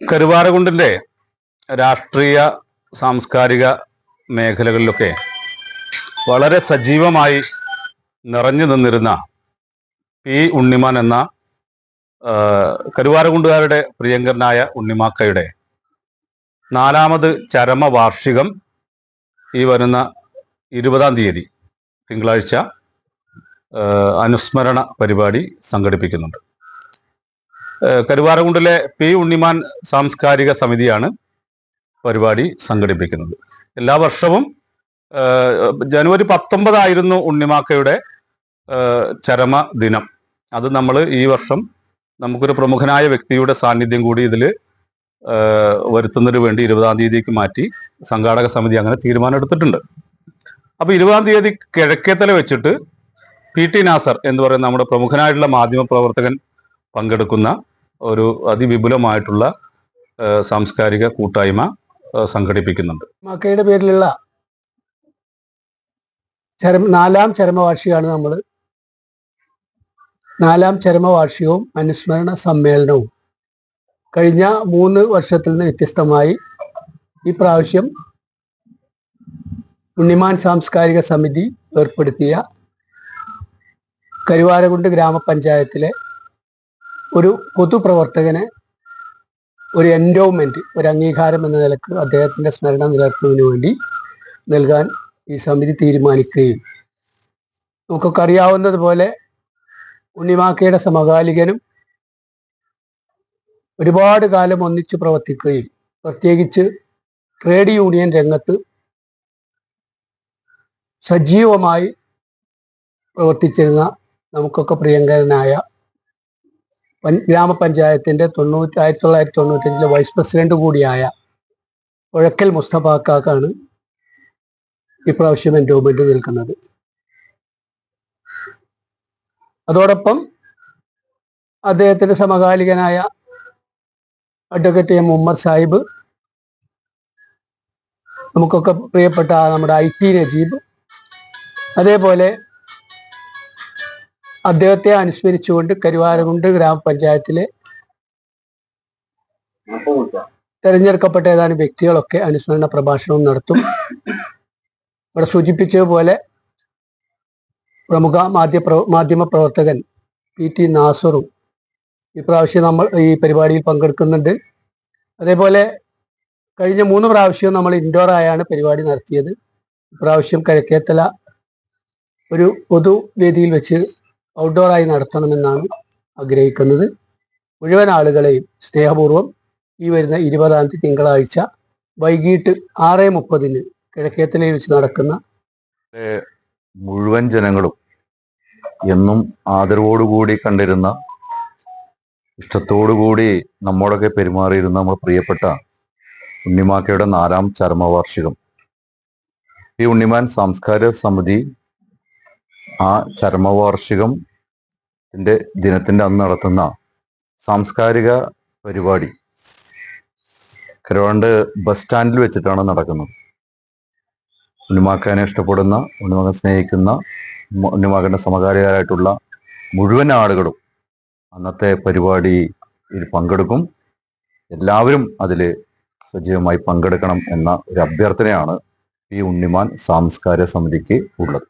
കരുവാരകുണ്ടിന്റെ രാഷ്ട്രീയ സാംസ്കാരിക മേഖലകളിലൊക്കെ വളരെ സജീവമായി നിറഞ്ഞു നിന്നിരുന്ന പി ഉണ്ണിമാൻ എന്ന കരുവാരകുണ്ടുകാരുടെ പ്രിയങ്കരനായ ഉണ്ണിമാക്കയുടെ നാലാമത് ചരമവാർഷികം ഈ വരുന്ന ഇരുപതാം തീയതി തിങ്കളാഴ്ച അനുസ്മരണ പരിപാടി സംഘടിപ്പിക്കുന്നുണ്ട്. കരുവാരകുണ്ടിലെ പി ഉണ്ണിമാൻ സാംസ്കാരിക സമിതിയാണ് പരിപാടി സംഘടിപ്പിക്കുന്നത്. എല്ലാ വർഷവും ജനുവരി പത്തൊമ്പതായിരുന്നു ഉണ്ണിമാക്കയുടെ ചരമ ദിനം. അത് നമ്മൾ ഈ വർഷം നമുക്കൊരു പ്രമുഖനായ വ്യക്തിയുടെ സാന്നിധ്യം കൂടി ഇതിൽ വരുത്തുന്നതിന് വേണ്ടി ഇരുപതാം തീയതിക്ക് മാറ്റി സംഘാടക സമിതി അങ്ങനെ തീരുമാനം എടുത്തിട്ടുണ്ട്. അപ്പൊ ഇരുപതാം തീയതി കിഴക്കേത്തല വെച്ചിട്ട് പി ടി നാസർ എന്ന് പറയുന്ന നമ്മുടെ പ്രമുഖനായിട്ടുള്ള മാധ്യമ പ്രവർത്തകൻ പങ്കെടുക്കുന്ന ഒരു അതിവിപുലമായിട്ടുള്ള സാംസ്കാരിക കൂട്ടായ്മ സംഘടിപ്പിക്കുന്നുണ്ട്. മക്കയുടെ പേരിലുള്ള നാലാം ചരമവാർഷികമാണ് നമ്മൾ നാലാം ചരമവാർഷികവും അനുസ്മരണ സമ്മേളനവും. കഴിഞ്ഞ മൂന്ന് വർഷത്തിൽ നിന്ന് വ്യത്യസ്തമായി ഈ പ്രാവശ്യം ഉണ്ണിമാൻ സാംസ്കാരിക സമിതി ഏർപ്പെടുത്തിയ കരുവാരകുണ്ട് ഗ്രാമപഞ്ചായത്തിലെ ഒരു പൊതുപ്രവർത്തകന് ഒരു എൻഡോമെന്റ് ഒരു അംഗീകാരം എന്ന നിലയ്ക്ക് അദ്ദേഹത്തിന്റെ സ്മരണ നിലനിർത്തുന്നതിന് വേണ്ടി നൽകാൻ ഈ സമിതി തീരുമാനിക്കുകയും. നമുക്കൊക്കെ അറിയാവുന്നതുപോലെ ഉണ്ണിമാക്കയുടെ സമകാലികനും ഒരുപാട് കാലം ഒന്നിച്ചു പ്രവർത്തിക്കുകയും പ്രത്യേകിച്ച് ട്രേഡ് യൂണിയൻ രംഗത്ത് സജീവമായി പ്രവർത്തിച്ചിരുന്ന നമുക്കൊക്കെ പ്രിയങ്കരനായ ഗ്രാമപഞ്ചായത്തിന്റെ തൊണ്ണൂറ്റി ആയിരത്തി തൊള്ളായിരത്തി തൊണ്ണൂറ്റഞ്ചിലെ വൈസ് പ്രസിഡന്റ് കൂടിയായ ഒഴക്കൽ മുസ്തഫാക്കാക്കാണ് ഇപ്രാവശ്യം എൻഡോമെന്റ് നിൽക്കുന്നത്. അതോടൊപ്പം അദ്ദേഹത്തിന്റെ സമകാലികനായ അഡ്വക്കേറ്റ് എം ഉമ്മർ സാഹിബ് നമുക്കൊക്കെ പ്രിയപ്പെട്ട നമ്മുടെ ഐ ടി നജീബ് അതേപോലെ അദ്ദേഹത്തെ അനുസ്മരിച്ചുകൊണ്ട് കരുവാരകുണ്ട് ഗ്രാമപഞ്ചായത്തിലെ തെരഞ്ഞെടുക്കപ്പെട്ട ഏതാനും വ്യക്തികളൊക്കെ അനുസ്മരണ പ്രഭാഷണവും നടത്തും. ഇവിടെ സൂചിപ്പിച്ചതുപോലെ പ്രമുഖ മാധ്യ മാധ്യമ പ്രവർത്തകൻ പി ടി നാസറും ഇപ്രാവശ്യം നമ്മൾ ഈ പരിപാടിയിൽ പങ്കെടുക്കുന്നുണ്ട്. അതേപോലെ കഴിഞ്ഞ മൂന്ന് പ്രാവശ്യം നമ്മൾ ഇൻഡോർ ആയാണ് പരിപാടി നടത്തിയത്. ഇപ്രാവശ്യം കിഴക്കേത്തല ഒരു പൊതുവേദിയിൽ വെച്ച് ഔട്ട്ഡോർ ആയി നടത്തണമെന്നാണ് ആഗ്രഹിക്കുന്നത്. മുഴുവൻ ആളുകളെയും സ്നേഹപൂർവം ഈ വരുന്ന ഇരുപതാം തീയതി തിങ്കളാഴ്ച വൈകിട്ട് ആറ് മുപ്പതിന് കിഴക്കേത്തലയിൽ വെച്ച് നടക്കുന്ന മുഴുവൻ ജനങ്ങളും എന്നും ആദരവോടുകൂടി കണ്ടിരുന്ന ഇഷ്ടത്തോടുകൂടി നമ്മോടൊക്കെ പെരുമാറിയിരുന്ന നമ്മൾ പ്രിയപ്പെട്ട ഉണ്ണിമാക്കയുടെ നാലാം ചരമവാർഷികം. ഈ ഉണ്ണിമാൻ സാംസ്കാരിക സമിതി ആ ചരമവാർഷികം ദിനത്തിന്റെ അന്ന് നടത്തുന്ന സാംസ്കാരിക പരിപാടി കരുവാണ്ട് ബസ് സ്റ്റാൻഡിൽ വെച്ചിട്ടാണ് നടക്കുന്നത്. ഉണ്ണിമാക്കാനെ ഇഷ്ടപ്പെടുന്ന ഉണ്ണിമകൻ സ്നേഹിക്കുന്ന ഉണ്ണിമാക്കന്റെ സമകാലികരായിട്ടുള്ള മുഴുവൻ ആളുകളും അന്നത്തെ പരിപാടിയിൽ പങ്കെടുക്കും. എല്ലാവരും അതിൽ സജീവമായി പങ്കെടുക്കണം എന്ന ഒരു അഭ്യർത്ഥനയാണ് ഈ ഉണ്ണിമാൻ സാംസ്കാരിക സമിതിക്ക് ഉള്ളത്.